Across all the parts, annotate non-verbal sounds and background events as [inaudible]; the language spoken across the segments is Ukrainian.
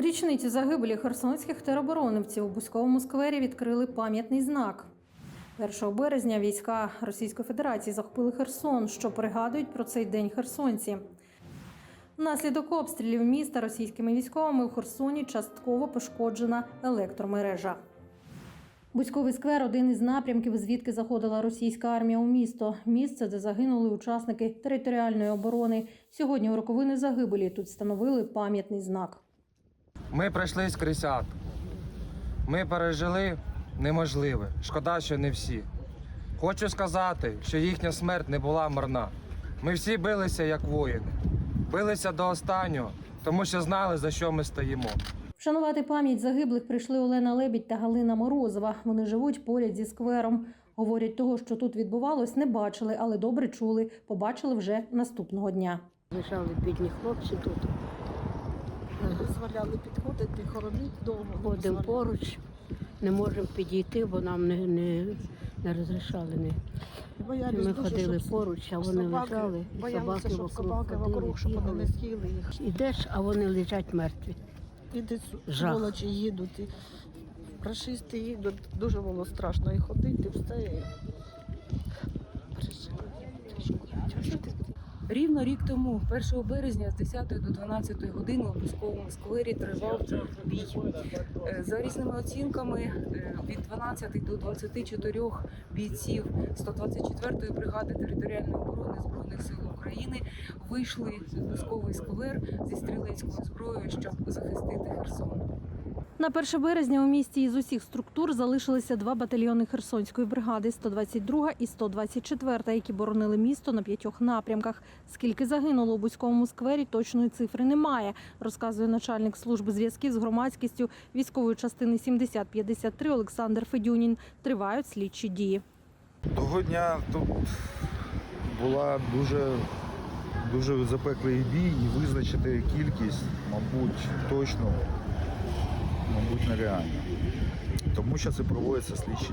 У річниці загибелі херсонських тероборонівців у Бузьковому сквері відкрили пам'ятний знак. 1 березня війська Російської Федерації захопили Херсон, що пригадують про цей день херсонці. Внаслідок обстрілів міста російськими військовими у Херсоні частково пошкоджена електромережа. Бузьковий сквер один із напрямків, звідки заходила російська армія у місто. Місце, де загинули учасники територіальної оборони. Сьогодні у роковини загибелі тут встановили пам'ятний знак. Ми пройшли скрізь ад. Ми пережили неможливе. Шкода, що не всі. Хочу сказати, що їхня смерть не була марна. Ми всі билися як воїни. Билися до останнього, тому що знали, за що ми стоїмо. Вшанувати пам'ять загиблих прийшли Олена Лебідь та Галина Морозова. Вони живуть поряд зі сквером. Говорять, того, що тут відбувалось, не бачили, але добре чули. Побачили вже наступного дня. Лежали бідні хлопці тут. Дозволяли підходити, хоронити довго. Ходимо поруч, не можемо підійти, бо нам не, не, не розрішали. Не. Боялись Ми дуже, ходили щоб поруч, а вони собаки, лежали, і боялися, собаки щоб вокруг собаки ходили, вокруг, щоб вони бігали. не з'їли їх. Ідеш, а вони лежать мертві. Жах. сволочі їдуть, і рашисти їдуть. Дуже було страшно і ходити, і все. І... Пережили. Тяжко, тяжко. Рівно рік тому, 1 березня з 10 до 12 години у Бузьковому сквері тривав бій. Е, За різними оцінками е, від 12 до 24 бійців 124-ї бригади територіальної оборони збройних сил України вийшли в Бузьковий сквер зі стрілецькою зброєю, щоб захистити Херсон. На 1 березня у місті із усіх структур залишилися два батальйони Херсонської бригади 122 і 124, які боронили місто на п'ятьох напрямках. Скільки загинуло у Бузьковому сквері, точної цифри немає, розказує начальник служби зв'язків з громадськістю військової частини 7053 Олександр Федюнін. Тривають слідчі дії. Того дня тут була дуже, дуже запеклий бій і визначити кількість, мабуть, точно, мабуть, нереально. Тому що це проводиться слідчі.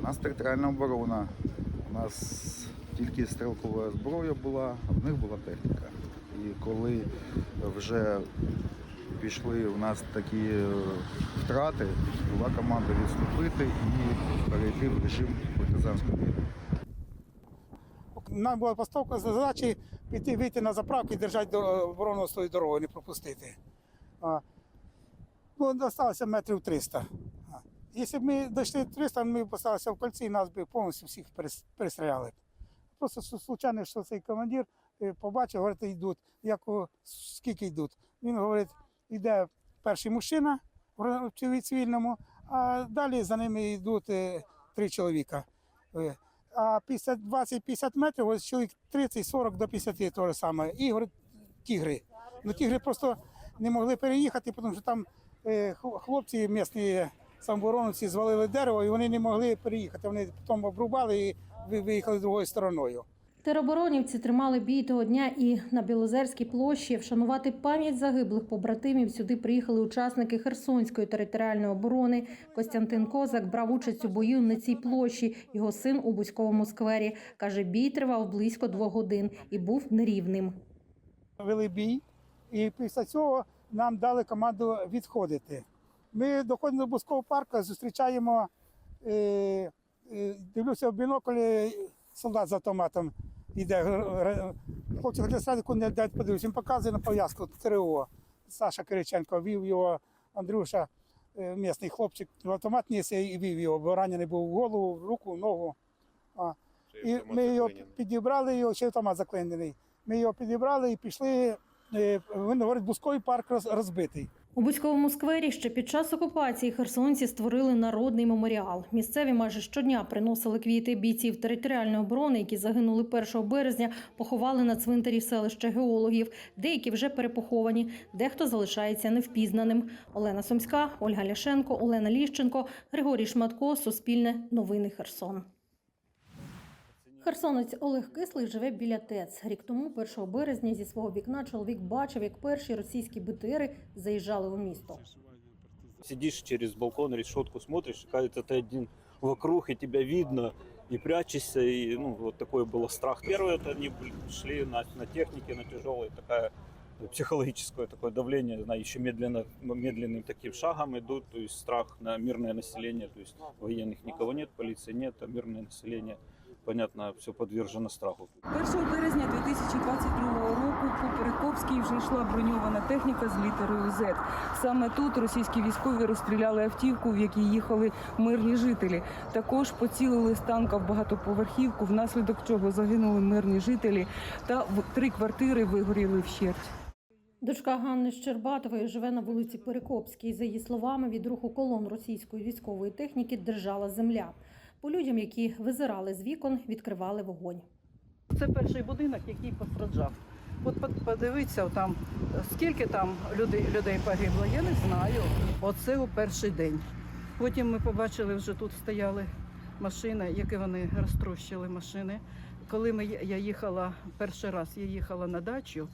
У нас територіальна оборона, у нас тільки стрілкова зброя була, а в них була техніка. І коли вже пішли у нас такі е, втрати, була команда відступити і перейти в режим партизанської війни. Нам була поставка задачі піти вийти на заправки і держати до- оборону з тої дороги, не пропустити. А, ну, залишилося метрів 300. Якщо б ми дійшли 300, ми б поставилися в кольці і нас би повністю всіх перес- перестріляли. Просто случайно, що цей командир е, побачив, говорить, йдуть. Як скільки йдуть? Він говорить, йде перший мужчина в цивільному, а далі за ними йдуть е, три чоловіка. Е, а 50, 20-50 метрів, ось чоловік 30-40 до 50 то же саме. І говорить, тігри. Ну тігри просто не могли переїхати, тому що там хлопці місні самообороновці звалили дерево і вони не могли переїхати. Вони потім обрубали і ви- виїхали другою стороною. Тероборонівці тримали бій того дня і на Білозерській площі. Вшанувати пам'ять загиблих побратимів сюди приїхали учасники Херсонської територіальної оборони. Костянтин Козак брав участь у бою на цій площі. Його син у Бузьковому сквері. Каже, бій тривав близько двох годин і був нерівним. Вели бій, і після цього нам дали команду відходити. Ми доходимо до Бускового парку, зустрічаємо, е, е, дивлюся в бінокль, е, солдат з автоматом йде. Хлопці хотіли не дати подивитися. Він показує на пов'язку ТРО. Саша Кириченко вів його, Андрюша, е, місний хлопчик, в автомат ніс і вів його, бо ранений був в голову, в руку, в ногу. А. І ми його підібрали, його ще автомат заклинений. Ми його підібрали і пішли. Е, Він говорить, Бусковий парк роз- розбитий. У Бузьковому сквері ще під час окупації херсонці створили народний меморіал. Місцеві майже щодня приносили квіти бійців територіальної оборони, які загинули 1 березня, поховали на цвинтарі селища геологів. Деякі вже перепоховані, дехто залишається невпізнаним. Олена Сумська, Ольга Ляшенко, Олена Ліщенко, Григорій Шматко, Суспільне, Новини Херсон. Херсонець Олег Кислий живе біля ТЕЦ. Рік тому, 1 березня, зі свого вікна чоловік бачив, як перші російські БТРи заїжджали у місто. Сидишь через балкон, решетку смотришь, и кажется, ты один вокруг, и тебя видно, и прячешься, и ну, вот такой был страх. Первые это они были- шли на, на технике, на тяжелой, такая психологическое такое давление, на еще медленно, медленным таким шагом идут, то есть страх на мирное население, то есть военных никого нет, полиции нет, а мирное население, понятно, все подвержено страху. 1 березня 2022 року по Перекопській вже йшла броньована техніка з літерою Z. Саме тут російські військові розстріляли автівку, в якій їхали мирні жителі. Також поцілили з танка в багатоповерхівку, внаслідок чого загинули мирні жителі, та в- три квартири вигоріли вщерть. Дочка Ганни Щербатової живе на вулиці Перекопській. За її словами, від руху колон російської військової техніки держала земля. По людям, які визирали з вікон, відкривали вогонь. Це перший будинок, який постраждав. От под- подивіться, там скільки там людей, людей погибло, я не знаю. Оце у перший день. Потім ми побачили, вже тут стояли машини, які вони розтрощили машини. Коли ми, я їхала перший раз, я їхала на дачу,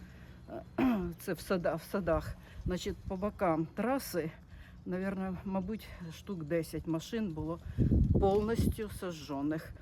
[clears throat] це в, сада, в садах, значить, по бокам траси, навірно, мабуть, штук 10 машин було повністю сожжених.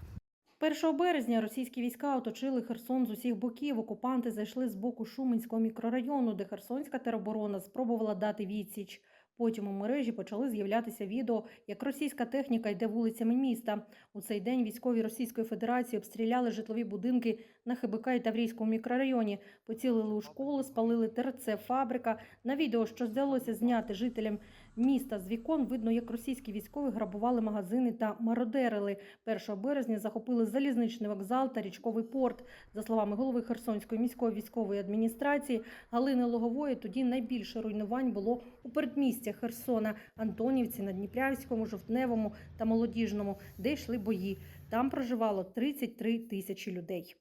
1 березня російські війська оточили Херсон з усіх боків. Окупанти зайшли з боку Шуменського мікрорайону, де Херсонська тероборона спробувала дати відсіч. Потім у мережі почали з'являтися відео, як російська техніка йде вулицями міста. У цей день військові Російської Федерації обстріляли житлові будинки на ХБК і Таврійському мікрорайоні, поцілили у школи, спалили ТРЦ, фабрика. На відео, що здалося зняти жителям міста з вікон, видно, як російські військові грабували магазини та мародерили. 1 березня захопили залізничний вокзал та річковий порт. За словами голови Херсонської міської військової адміністрації Галини Логової, тоді найбільше руйнувань було у передмістях Херсона, Антонівці, Надніпрянському, Жовтневому та Молодіжному, де йшли бої. Там проживало 33 тисячі людей.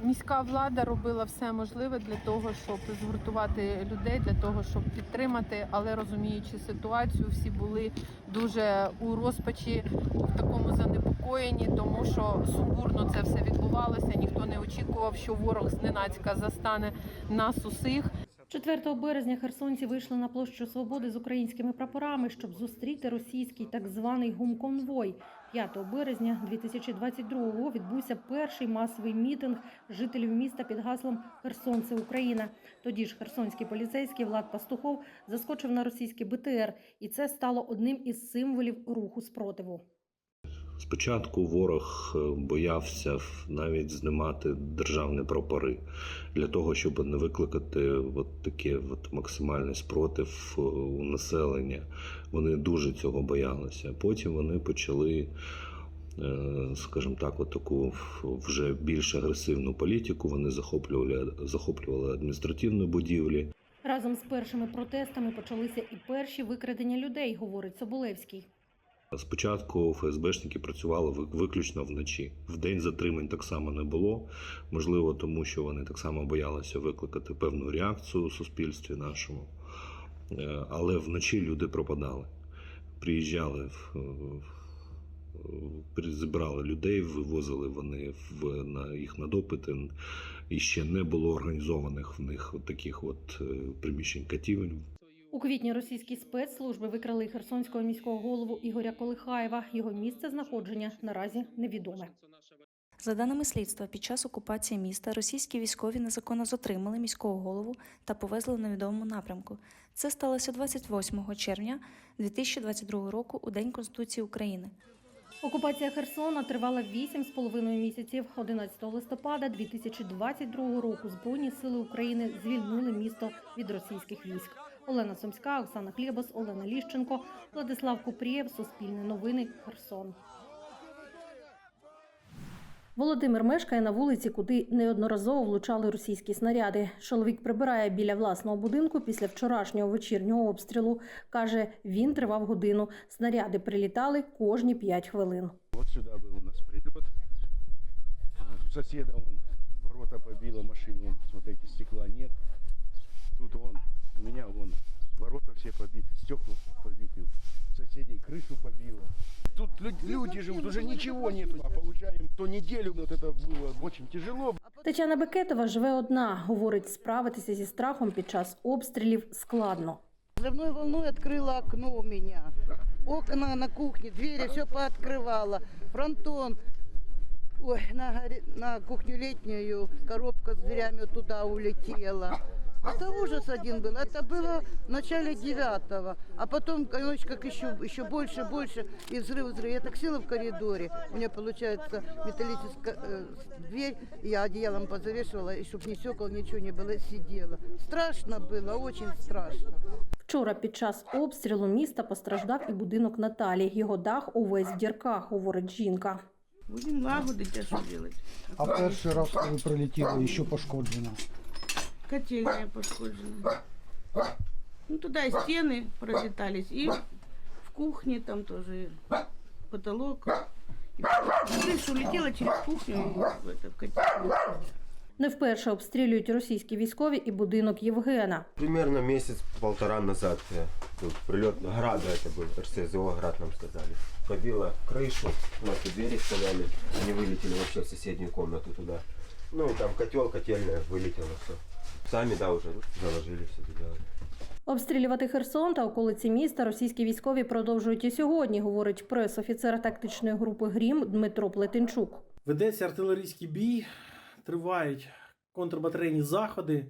Міська влада робила все можливе для того, щоб згуртувати людей, для того, щоб підтримати, але розуміючи ситуацію, всі були дуже у розпачі, в такому занепокоєнні, тому що сумбурно це все відбувалося. Ніхто не очікував, що ворог зненацька застане нас усіх. 4 березня херсонці вийшли на площу Свободи з українськими прапорами, щоб зустріти російський так званий гумконвой. 5 березня 2022-го відбувся перший масовий мітинг жителів міста під гаслом Херсон це Україна. Тоді ж херсонський поліцейський Влад Пастухов заскочив на російський БТР, і це стало одним із символів руху спротиву. Спочатку ворог е, боявся навіть знімати державні прапори для того, щоб не викликати от таке от максимальний спротив е, у населення. Вони дуже цього боялися. Потім вони почали, е, скажімо так, от таку вже більш агресивну політику. Вони захоплювали, захоплювали адміністративні будівлі. Разом з першими протестами почалися і перші викрадення людей, говорить Соболевський. Спочатку ФСБшники працювали виключно вночі. Вдень затримань так само не було. Можливо, тому що вони так само боялися викликати певну реакцію у суспільстві нашому. Е, Але вночі люди пропадали. Приїжджали, в- в- зібрали людей, вивозили вони в, на їх на допити. І ще не було організованих в них от таких от е, приміщень катівень. Квітні російські спецслужби викрали херсонського міського голову Ігоря Колихаєва. Його місце знаходження наразі невідоме. За даними слідства, під час окупації міста російські військові незаконно затримали міського голову та повезли в невідомому напрямку. Це сталося 28 червня 2022 року у День Конституції України. Окупація Херсона тривала 8,5 місяців. 11 листопада 2022 року Збройні сили України звільнили місто від російських військ. Олена Сумська, Оксана Хлєбос, Олена Ліщенко, Владислав Купрієв, Суспільне новини, Херсон. Володимир мешкає на вулиці, куди неодноразово влучали російські снаряди. Чоловік прибирає біля власного будинку після вчорашнього вечірнього обстрілу. Каже, він тривав годину. Снаряди прилітали кожні 5 хвилин. Вот сюда был у нас соседа вон ворота побило, машину, смотрите, стекла нет. Тут вон, у меня вон ворота все побиты, стекла побиты. Соседей крышу побило. Тут лю- люди живут, уже ничего нету. А получаем то неделю, вот это было очень тяжело. Тетяна Бекетова живе одна. Говорить, справитися зі страхом під час обстрілів складно. Взрывной волной открыла окно у меня. Окна на кухне, двери все пооткрывала. Фронтон. Ой, на, горе- на кухню летнюю коробка с дверями туда улетела. Это ужас один был. Это было в начале девятого. А потом, конечно, как еще, еще больше, больше. И взрыв, взрыв. Я так села в коридоре. У меня, получается, металлическая э, дверь. и Я одеялом позавешивала, и чтобы ни стекол, ничего не было, сидела. Страшно было, очень страшно. Вчора під час обстрілу міста постраждав і будинок Наталі. Його дах увесь в дірках, говорить жінка. Будем лагодить, а что делать? А перший раз, коли прилетіло, ще пошкоджено. Котельная пошкоджена. Ну, туда и стены пролетались, и в кухне там тоже потолок. И крыша улетела через кухню и в, это, в котельную. Не вперше обстрілюють російські військові і будинок Євгена. Примерно месяц-полтора назад э, тут прилет Града, это был РСЗО, Град нам сказали. Пробило крышу, у нас тут двери стояли, они вылетели вообще в соседнюю комнату туда. Ну и там котел, котельная, вылетело все. Сами, да, уже заложили, все сделали. Обстрілювати Херсон та околиці міста російські військові продовжують і сьогодні, говорить прес-офіцер тактичної групи Грім Дмитро Плетенчук. Ведеться артилерійський бій, тривають контрбатарейні заходи,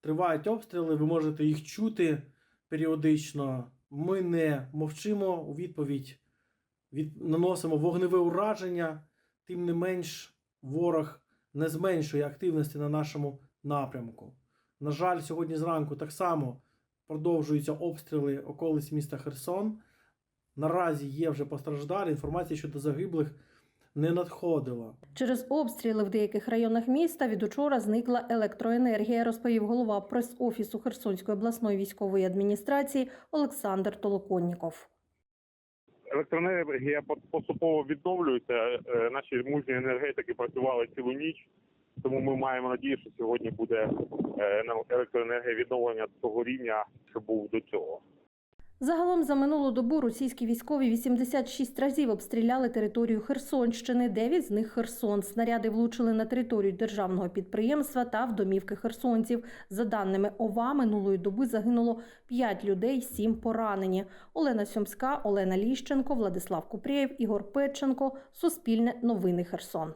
тривають обстріли, ви можете їх чути періодично. Ми не мовчимо у відповідь, від, наносимо вогневе ураження, тим не менш, ворог не зменшує активності на нашому напрямку. На жаль, сьогодні зранку так само продовжуються обстріли околиць міста Херсон. Наразі є вже постраждалі. Інформація щодо загиблих не надходила. Через обстріли в деяких районах міста від учора зникла електроенергія, розповів голова прес-офісу Херсонської обласної військової адміністрації Олександр Толоконніков. електроенергія поступово відновлюється. Е, Наші мужні енергетики працювали цілу ніч, тому ми маємо надію, що сьогодні буде е, електроенергія відновлення того рівня, що був до цього. Загалом за минулу добу російські військові 86 разів обстріляли територію Херсонщини, 9 з них Херсон. Снаряди влучили на територію державного підприємства та в домівки херсонців. За даними ОВА, минулої доби загинуло 5 людей, 7 поранені. Олена Сьомська, Олена Ліщенко, Владислав Купрєєв, Ігор Петченко. Суспільне новини Херсон.